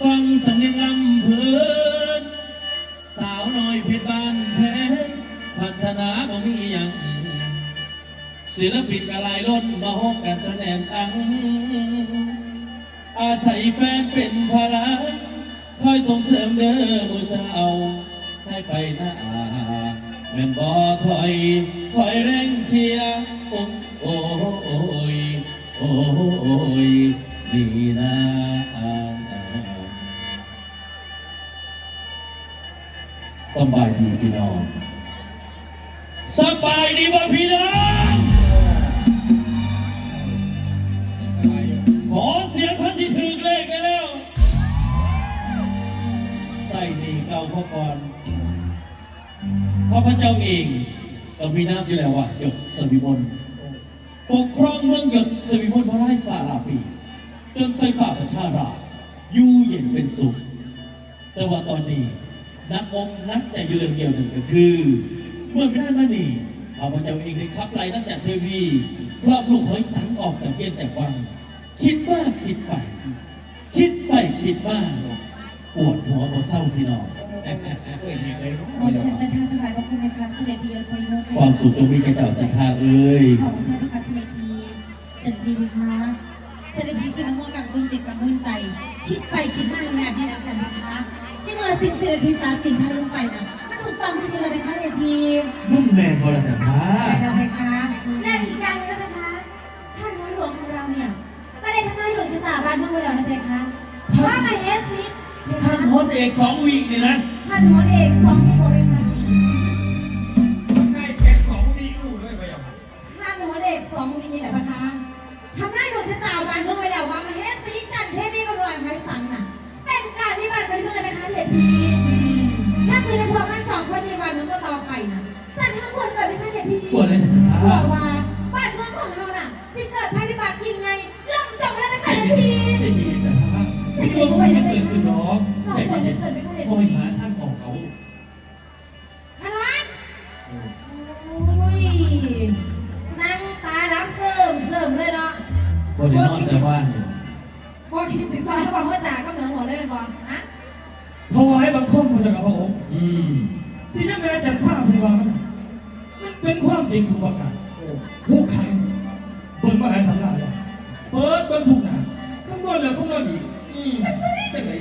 ฟังสำเนียงลำเพลินสาวน้อยเพชรบ้านแพงพัฒนาบ่มีหยังศิลปินกะลายล้นมาห้องกันจนแน่นอัง อาศัยแฟนเป็นพลังคอยส่งเสริมเด้อหมูเจ้าให้ไปหน้าแม่นบ่ถอยคอยแรงเชียร์โอ้โอ้โอ้ยโอ้ยดีนะ สบายดีพี่น้องสบายดีบ่พี่น้องขอเสียงคนที่ถือเลขได้แล้ว ใส่ดีเก่าเขาก่อนข้าพเจ้าเองก็มีน้ำอยู่แล้วว่าหยกสวิมลปกครองเมืองหยกสวิมลพระไร่ฝ่าลาปี จนไฟฝ่าประชาราอยู่เย็นเป็นสุข แต่ว่าตอนนี้ นักอกนักแต่อยู่เรื่องเดียวหนึ่งก็คือ เมื่อไม่นานมานี้ข้าพเจ้าเองได้ขับไล่นักจากเทวีครอบลูกหอยสังออกจากเย็นแต่วัง คิดมากคิดไป คิดไปคิดมากปวดหัวบ่เศร้าพี่น้องหมดฉันจะท่าถวายบังคมนะคะเสด็จพี่ยศวิโมกข์ความสุขตรงนี้แกเจ้าจะท่าเอ้ยขอบคุณท่านนะคะเสด็จพี่เสด็จพี่คะเสด็จพี่สินมัวกับคุณจิตกับคุณใจ คิดไปคิดมาแบบนี้แล้วกันนะคะที่เมื่อ สิ่งเสด็จพี่ตัดสินให้ลงไปนะมันถูกต้องที่สุดเลยไหมคะเสด็จพี่นุ่มแมนบรจันทาแล้วไหมคะและอีกอย่างหนึงนะคะท่านน้อยหลวงของเราเนี่ยก็ได้ทำนายหลวงชะตาบ้านเมืองไว้แล้วนะเพคะว่ามาเฮสซิเพคะท่านโฮสเอกสองวีกนี่นะ ท่านหัวเอกสองปีกว่าเพคะ ปวดเลยนะจันทากลัวว่าบ้านเมืองของเราน่ะสิเกิดภัยพิบัติยังไงล่ำจบไปแล้วไหมคะเด็ดพีใจเย็นจันทาไม่กลัวมันจะเกิดขึ้นหรอกใจเย็นๆคอยหาทางออกเขาพนันอุ้ยนั่งตารับเสริมเสริมเลยเนาะบ่ได้นอนแต่ว่าเนี่ยพอคิดถึงซอยเขาบอกว่าจ่าก็เหนือหัวเลยเป็นบอลฮะถวายบังคมพระเจ้าพระองค์อืมที่ยังแม้จะท่าพยาบาลมันมัน เป็นความจริงทุกประการผู้ใครเปิดมาหลายทำได้แล้วเปิดเบิ้งทุกหน้าข้างบนแล้วข้างบนอีกอืมจังไร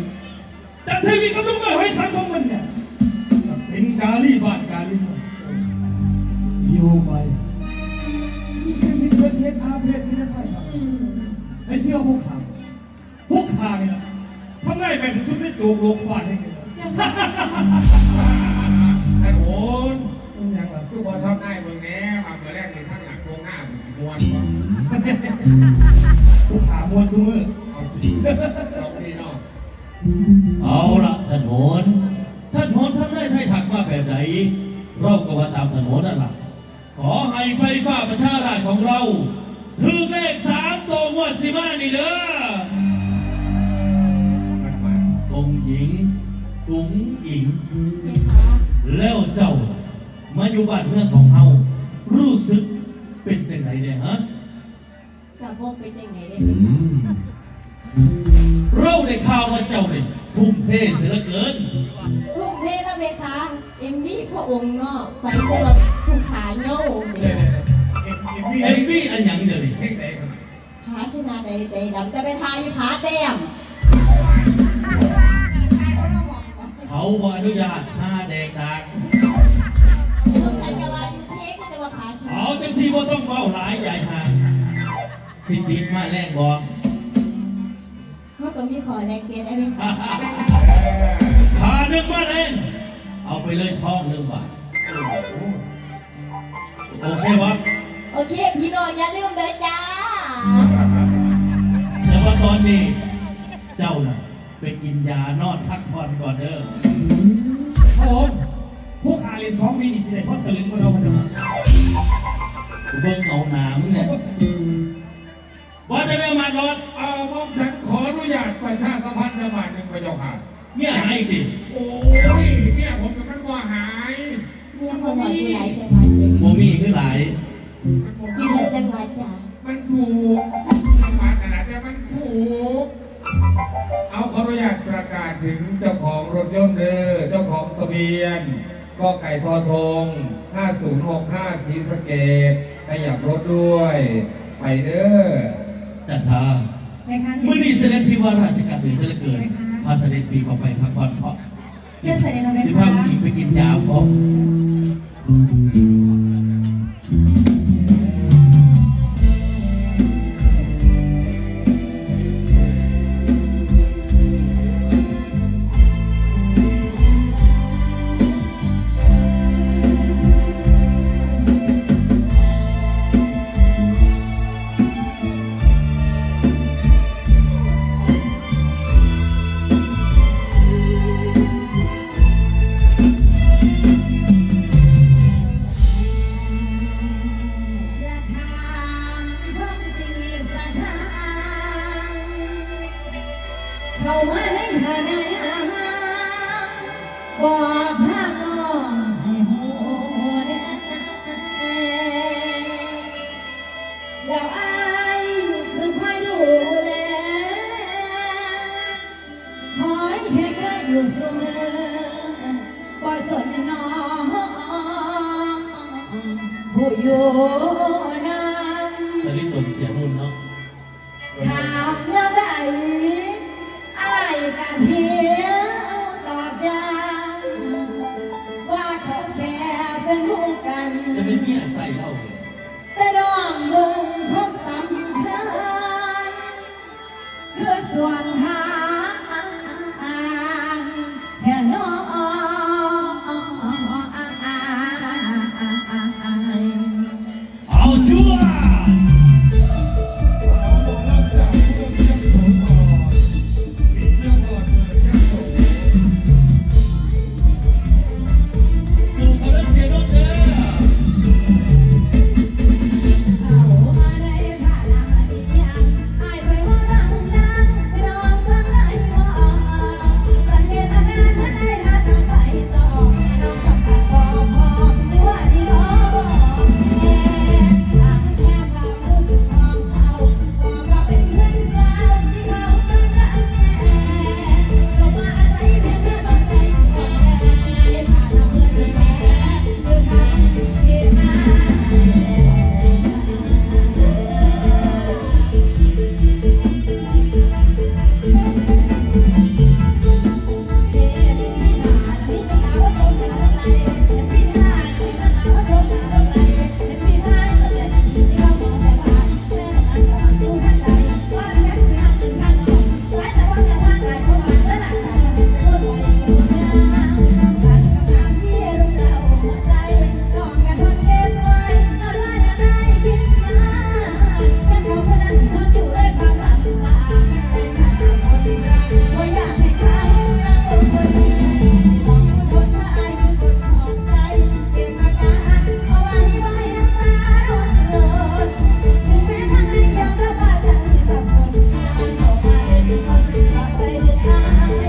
จันทวีกับลูกเอ๋ยให้สังคมมันเนี่ยเป็นกาลีบ้านกาลีเมืองอยู่ไปนี่คือสิ่งเกิดเหตุอาเพศที่นั่นไทยครับให้เสื้อพวกขาพวกขาเนี่ยนะทำไงไปถึงชุดนี้โจกโลกฟาดให้กันเสีย ทำได้เมืองแน่มาเมื่อแรกในทั้งหลังตรงหน้ามันสิมวนก็ผู้ขามวนซูมือเอาจริงสองพี่น้องเอาละถนนท่านโหนท่านได้ไทยถักมาแบบไหนเราก็ว่าตามถนนนั่นล่ะขอให้ไฟฟ้าประชาราษฎร์ของเราถือเลขสามตัวงวดสิมานี่เด้อมันมาองค์หญิงตุ๋งอิงเพคะแล้วเจ้า มาอยู่บ้านเมืองของเฮารู้สึกเป็นจังไดเนี่ยฮะจะโบกไปจังไหนได้อืมเราได้ข่าวว่าเจ้าเนี่ยทุ่มเทเสียเหลือเกิน ทุ่มเทแล้วเพคะเอ็มวีพระองค์เนาะไปแต่ว่าผู้ขาโย่เนี่เดี๋ยยวเดี๋ยวเอ็มเอ็มวี่เอ็มวีอันหยังเดี๋ยวนี้เพ่งไหนกันผาชนะใดใจดำจะไปทายผาแต้มเขาบ่อนุญาตห้าแดงดัง สีบ่ต้องเฝ้าหลายใหญ่ห่างสิติดมาแรงบอก เขาก็มีขอแลกเปลี่ยนได้ไหมคะขาหนึ่งมาแรงเอาไปเลยทองหนึ่งบาทโอเควะโอเค พี่น้องอย่าลืมเลยจ้า แต่ว่าตอนนี้ เจ้าน่ะไปกินยานอนพักผ่อนก่อนเด้อพระองค์ผู้ขาเรียนสองวีนี่สิได้เพราะสลึงมันเอามาจากไหน เบิ่งเอาหนามึงเนี่ยว่าจะได้มารถเออมอมฉันขออนุญาตประชาสัมพันธ์ประมาณหนึ่งพระเจ้าค่ะเมียหายดิโอ้ยเนี่ยผมกับมันว่าหายเมียคนบอกอยู่หลายจังหวัดเลยบ่มีคือหลายมันบอกมีหกจังหวัดจ้ามันถูกจังหวัดนั่นแหละแต่มันถูก เอาขออนุญาตประกาศถึงเจ้าของรถยนต์เด้อเจ้าของทะเบียน ก็ไก่ทอทง 5065สีสะเกดขยับรถด้วย ไปเด้อจันทาไหมคะเมื่อนี้เสด็จพี่ว่าราชการถึงเสด็จเกินพาเสด็จพี่ก็ไปพักผ่อนเพราะเชื่อใส่ในโนไหมจะคะพาผู้หญิงไปกินยาเพราะอย่า